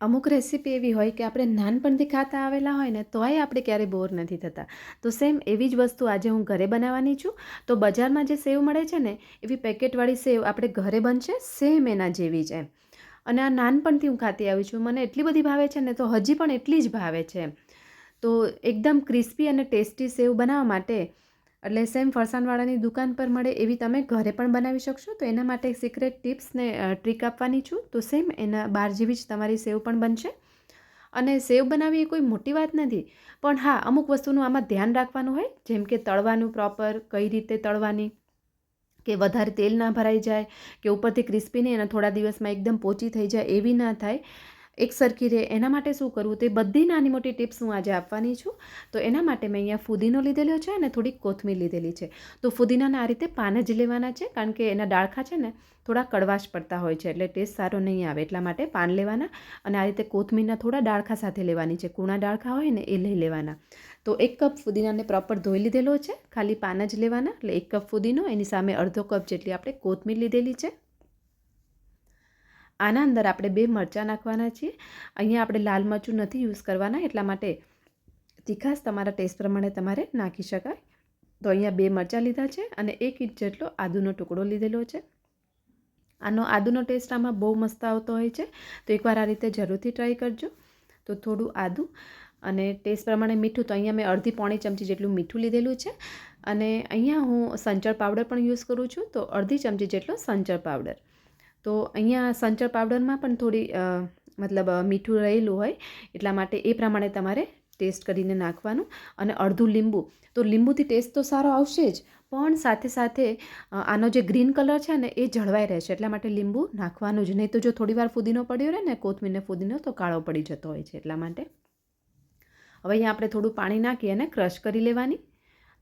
અમુક રેસીપી એવી હોય કે આપણે નાનપણથી ખાતા આવેલા હોય ને તોય આપણે ક્યારેય બોર નથી થતા. તો સેમ એવી જ વસ્તુ આજે હું ઘરે બનાવવાની છું. તો બજારમાં જે સેવ મળે છે ને, એવી પેકેટવાળી સેવ આપણે ઘરે બનશે સેમ એના જેવી જ એમ. અને આ નાનપણથી હું ખાતી આવી છું. મને એટલી બધી ભાવે છે ને, તો હજી પણ એટલી જ ભાવે છે તો એકદમ ક્રિસ્પી અને ટેસ્ટી સેવ બનાવવા માટે એટલે સેમ ફરસાણવાળાની દુકાન પર મળે એવી તમે ઘરે પણ બનાવી શકશો. તો એના માટે સિક્રેટ ટિપ્સ ને ટ્રીક આપવાની છું. તો સેમ એના બાર જેવી જ તમારી સેવ પણ બનશે. અને સેવ બનાવવી એ કોઈ મોટી વાત નથી. પણ હા, અમુક વસ્તુનું આમાં ધ્યાન રાખવાનું હોય. જેમ કે તળવાનું પ્રોપર કઈ રીતે તળવાની, કે વધારે તેલ ના ભરાઈ જાય, કે ઉપરથી ક્રિસ્પી નહીં અને થોડા દિવસમાં એકદમ પોચી થઈ જાય એવી ના થાય. એક સરખી રહે એના માટે શું કરવું? તે બધી નાની મોટી ટિપ્સ હું આજે આપવાની છું. તો એના માટે મેં અહીંયા ફુદીનો લીધેલો છે અને થોડીક કોથમીર લીધેલી છે. તો ફુદીનાના આ રીતે પાન જ લેવાના છે કારણ કે એના ડાળખા છે ને થોડા કડવાશ પડતા હોય છે એટલે ટેસ્ટ સારો નહીં આવે એટલા માટે પાન લેવાના અને આ રીતે કોથમીરના થોડા ડાળખા સાથે લેવાની છે. કૂણા ડાળખા હોય ને એ લઈ લેવાના. તો એક કપ ફુદીનાને પ્રોપર ધોઈ લીધેલો છે. ખાલી પાન જ લેવાના. એટલે એક કપ ફુદીનો, એની સામે અડધો કપ જેટલી આપણે કોથમીર લીધેલી છે. આના અંદર આપણે બે મરચાં નાખવાના છીએ. અહીંયા આપણે લાલ મરચું નથી યુઝ કરવાના, એટલા માટે તીખાસ તમારા ટેસ્ટ પ્રમાણે તમારે નાખી શકાય. તો અહીંયા બે મરચાં લીધા છે અને એક ઇંચ જેટલો આદુનો ટુકડો લીધેલો છે. આનો આદુનો ટેસ્ટ આમાં બહુ મસ્ત આવતો હોય છે. તો એકવાર આ રીતે જરૂરથી ટ્રાય કરજો. તો થોડું આદું અને ટેસ્ટ પ્રમાણે મીઠું, તો અહીંયા મેં અડધી પોણી ચમચી જેટલું મીઠું લીધેલું છે. અને અહીંયા હું સંચળ પાવડર પણ યુઝ કરું છું. તો અડધી ચમચી જેટલો સંચળ પાવડર. તો અહીંયા સંચળ પાવડરમાં પણ થોડી મતલબ મીઠું રહેલું હોય એટલા માટે એ પ્રમાણે તમારે ટેસ્ટ કરીને નાખવાનું. અને અડધું લીંબુ. તો લીંબુથી ટેસ્ટ તો સારો આવશે જ, પણ સાથે સાથે આનો જે ગ્રીન કલર છે ને એ જળવાઈ રહેશે, એટલા માટે લીંબુ નાખવાનું જ. નહીં તો જો થોડીવાર ફૂદીનો પડ્યો રહે ને, કોથમીરને ફુદીનો, તો કાળો પડી જતો હોય છે એટલા માટે. હવે અહીંયા આપણે થોડું પાણી નાખી અને ક્રશ કરી લેવાની.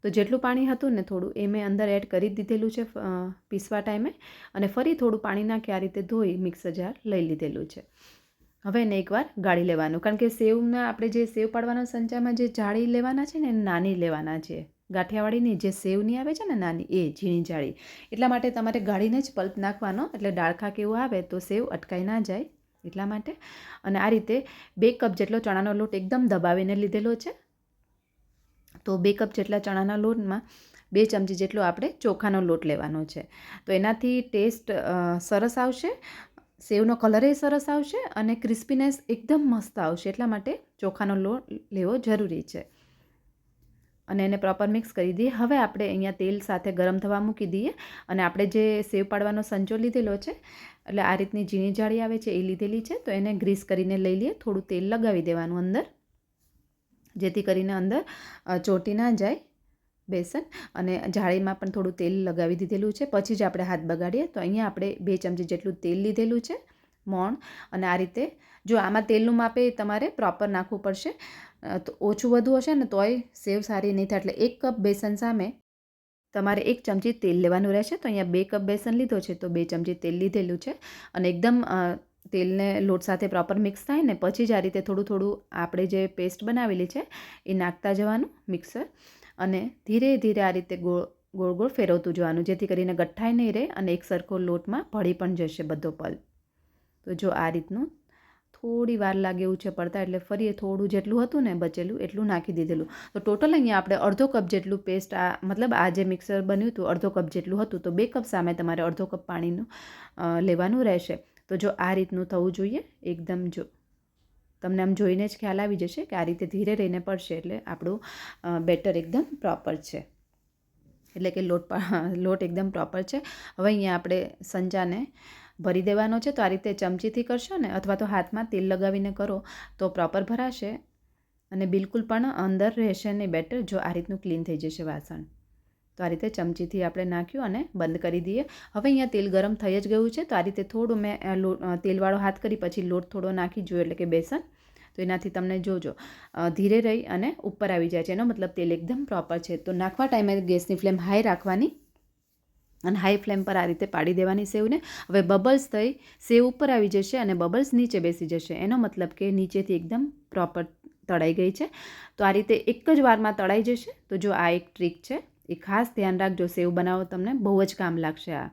તો જેટલું પાણી હતું ને થોડું એ મેં અંદર એડ કરી દીધેલું છે પીસવા ટાઈમે અને ફરી થોડું પાણી નાખી આ રીતે ધોઈ મિક્સર જાર લઈ લીધેલું છે. હવે એને એકવાર ગાળી લેવાનું. કારણ કે સેવના આપણે જે સેવ પાડવાના સંચામાં જે જાળી લેવાના છે ને નાની લેવાના છે. ગાંઠિયાવાળીની જે સેવની આવે છે ને નાની, એ ઝીણી જાળી. એટલા માટે તમારે ગાળીને જ પલ્પ નાખવાનો. એટલે ડાળખા કેવું આવે તો સેવ અટકાઈ ના જાય એટલા માટે. અને આ રીતે બે કપ જેટલો ચણાનો લોટ એકદમ દબાવીને લીધેલો છે. તો બે કપ જેટલા ચણાના લોટમાં બે ચમચી જેટલો આપણે ચોખાનો લોટ લેવાનો છે. તો એનાથી ટેસ્ટ સરસ આવશે, સેવનો કલર એ સરસ આવશે અને ક્રિસ્પીનેસ એકદમ મસ્ત આવશે એટલા માટે ચોખાનો લોટ લેવો જરૂરી છે. અને એને પ્રોપર મિક્સ કરી દઈએ. હવે આપણે અહીંયા તેલ સાથે ગરમ થવા મૂકી દઈએ અને આપણે જે સેવ પાડવાનો સંચો લીધેલો છે, એટલે આ રીતની ઝીણી જાળી આવે છે એ લીધેલી છે, તો એને ગ્રીસ કરીને લઈ લઈએ. થોડું તેલ લગાવી દેવાનું અંદર. જેથી કરીને અંદર ચોટી ના જાય બેસન અને જાળીમાં પણ થોડું તેલ લગાવી દીધેલું છે. પછી જ આપણે હાથ બગાડીએ. તો અહીંયા આપણે બે ચમચી જેટલું તેલ લીધેલું છે, મોણ. અને આ રીતે જો આમાં તેલનું માપે તમારે પ્રોપર નાખવું પડશે તો ઓછું વધુ હશે ને તોય સેવ સારી નહીં થાય. એટલે એક કપ બેસન સામે તમારે એક ચમચી તેલ લેવાનું રહેશે. તો અહીંયા બે કપ બેસન લીધો છે, તો બે ચમચી તેલ લીધેલું છે. અને એકદમ તેલને લોટ સાથે પ્રોપર મિક્સ થાય ને પછી જ આ રીતે થોડું થોડું આપણે જે પેસ્ટ બનાવેલી છે, એ નાખતા જવાનું મિક્સર અને ધીરે ધીરે આ રીતે ગોળ ગોળ ગોળ ફેરવતું જવાનું, જેથી કરીને ગઠ્ઠાઈ નહીં રહે અને એક સરખો લોટમાં ભળી પણ જશે બધો પલ. તો જો આ રીતનું થોડી વાર લાગે એવું છે પડતા, એટલે ફરી થોડું જેટલું હતું ને બચેલું એટલું નાખી દીધેલું. તો ટોટલ અહીંયા આપણે અડધો કપ જેટલું પેસ્ટ આ, મતલબ આ જે મિક્સર બન્યું હતું, અડધો કપ જેટલું હતું, તો બે કપ સામે તમારે અડધો કપ પાણીનું લેવાનું રહેશે. તો જો આ રીતનું થવું જોઈએ, એકદમ જો તમને આમ જોઈને જ ખ્યાલ આવી જશે કે આ રીતે ધીરે રહીને પડશે એટલે આપણું બેટર એકદમ પ્રોપર છે. એટલે કે લોટ લોટ એકદમ પ્રોપર છે. હવે અહીંયા આપણે સંજાને ભરી દેવાનો છે, તો આ રીતે ચમચીથી કરશો ને અથવા તો હાથમાં તેલ લગાવીને કરો, તો પ્રોપર ભરાશે અને બિલકુલ પણ અંદર રહેશે નહીં બેટર, જો આ રીતનું ક્લીન થઈ જશે વાસણ. તો આ રીતે ચમચીથી આપણે નાખ્યું અને બંધ કરી દઈએ. હવે અહીંયા તેલ ગરમ થઈ જ ગયું છે, તો આ રીતે થોડું મેં તેલવાળો હાથ કરી પછી લોટ થોડો નાખી જોયો એટલે કે બેસન. તો એનાથી તમને જોજો ધીરે રહી અને ઉપર આવી જાય છે. એનો મતલબ તેલ એકદમ પ્રોપર છે. તો નાખવા ટાઈમે ગેસની ફ્લેમ હાઈ રાખવાની અને હાઈ ફ્લેમ પર આ રીતે પાડી દેવાની સેવને. હવે બબલ્સ થઈ, સેવ ઉપર આવી જશે અને બબલ્સ નીચે બેસી જશે. એનો મતલબ કે નીચેથી એકદમ પ્રોપર તળાઈ ગઈ છે. તો આ રીતે એક જ વારમાં તળાઈ જશે. તો જો આ એક ટ્રીક છે. એ ખાસ ધ્યાન રાખજો, સેવ બનાવો તમને બહુ જ કામ લાગશે આ.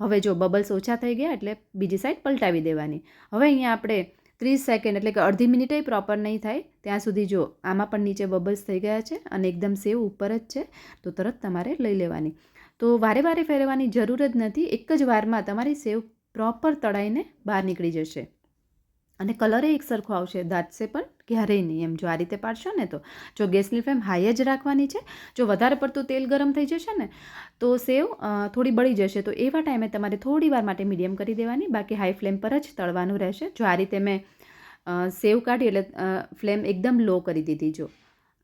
હવે જો બબલ્સ ઓછા થઈ ગયા એટલે બીજી સાઈડ પલટાવી દેવાની. હવે અહીંયા આપણે ત્રીસ સેકન્ડ એટલે કે અડધી મિનિટે પ્રોપર નહીં થાય, ત્યાં સુધી જો આમાં પણ નીચે બબલ્સ થઈ ગયા છે અને એકદમ સેવ ઉપર જ છે, તો તરત તમારે લઈ લેવાની. તો વારે વારે ફેરવવાની જરૂર જ નથી, એક જ વારમાં તમારી સેવ પ્રોપર તળાઈને બહાર નીકળી જશે. અને કલરે એક સરખો આવશે દાટશે પણ ક્યારેય નહીં. એમ જો આ રીતે પાડશો ને તો. જો ગેસની ફ્લેમ હાઈ જ રાખવાની છે, જો વધારે પડતું તેલ ગરમ થઈ જશે ને, તો સેવ થોડી બળી જશે. તો એવા ટાઈમે તમારે થોડી વાર માટે મીડિયમ કરી દેવાની, બાકી હાઈ ફ્લેમ પર જ તળવાનું રહેશે. જો આ રીતે મેં સેવ કાઢી એટલે ફ્લેમ એકદમ લો કરી દીધી. જો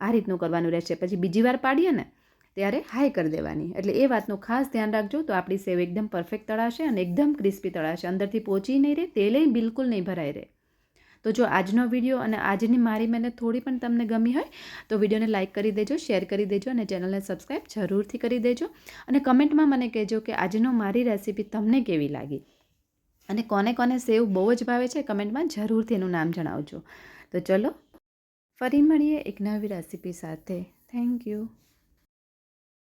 આ રીતનું કરવાનું રહેશે. પછી બીજી વાર પાડીએ ને, ત્યારે હાઈ કરી દેવાની. એટલે એ વાતનું ખાસ ધ્યાન રાખજો તો આપણી સેવ એકદમ પરફેક્ટ તળાશે અને એકદમ ક્રિસ્પી તળાશે. અંદરથી પોચી નહીં રહે તેલે બિલકુલ નહીં ભરાઈ રહે. તો જો આજનો વીડિયો અને આજની મારી મહેનત થોડી પણ તમને ગમી હોય, તો વિડીયોને લાઇક કરી દેજો, શેર કરી દેજો અને ચેનલને સબસ્ક્રાઈબ જરૂરથી કરી દેજો. અને કમેન્ટમાં મને કહેજો કે આજનો મારી રેસીપી તમને કેવી લાગી? અને કોને કોને સેવ બહુ જ ભાવે છે કમેન્ટમાં જરૂરથી એનું નામ જણાવજો. તો ચલો, ફરી મળીએ એક નવી રેસીપી સાથે. Thank you.